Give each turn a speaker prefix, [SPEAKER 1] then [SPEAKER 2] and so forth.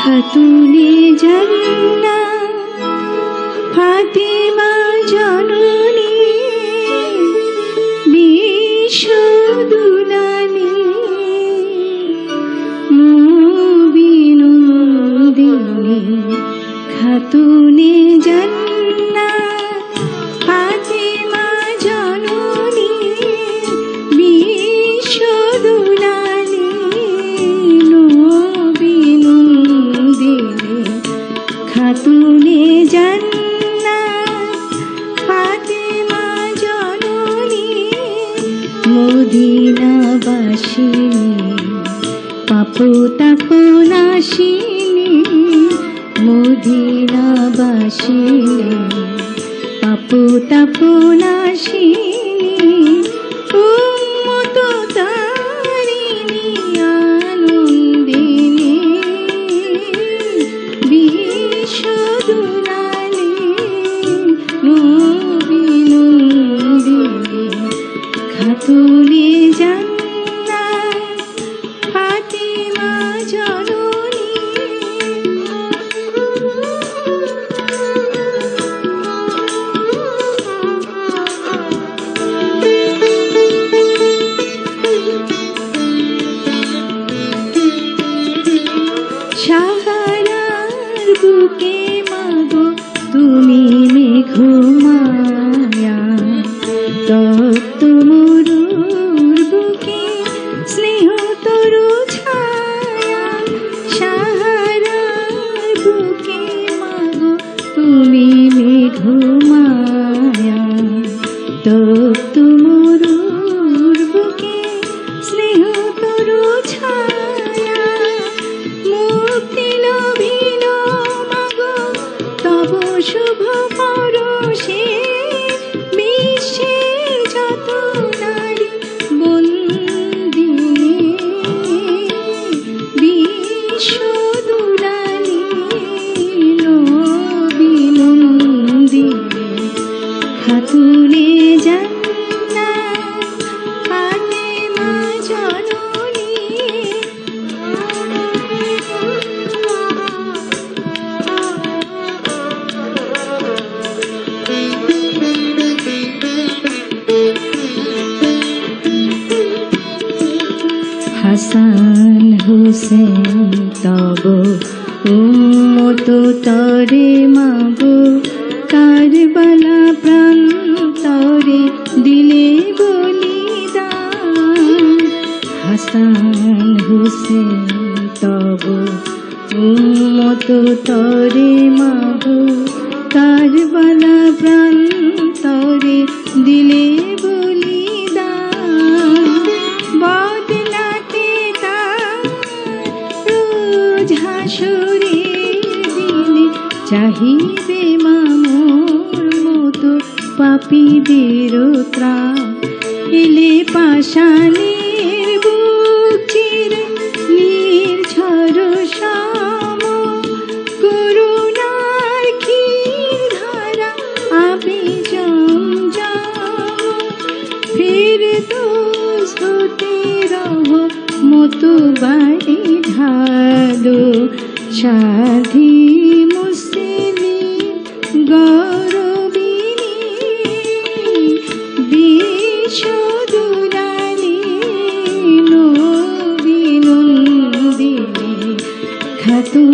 [SPEAKER 1] খাতুনে জান্না ফাতেমা জননী বিশ্বদুলানী মুবিনুদ্দিনী খাতুনে জান্না মদিনাবাসিনী পাপু তাপনাশিনী মদিনাবাসিনী পাপু তাপনাশিনী উম্মত তারিণী আনন্দিনী বিশ্বদুলালী নবিনন্দিনী খাতুনে জান্নাত বুকে মাগো, তুমি মেঘমায়া। তপ্ত মরুর বুকে স্নেহ তরু ছায়া। বুকে মাগো, তুমি মেঘমায়া। তপ্ত তব হাসান হুসেন, তব উম্মত তরে মাগো। কারবালা প্রাণ তরে দিলে বলিদান। হাসান হুসেন, তব উম্মত তরে মাগো। কারবালা প্রাণ তরে দিলে বলিদান। রোজ দিলে চাহিবে মামোর মতো পাপীদের ত্রাণ। এলে পাষাণের সাধি মুসলিম গৌরবিনী বিশ্বদুলালী নবিনন্দিনী খাতুন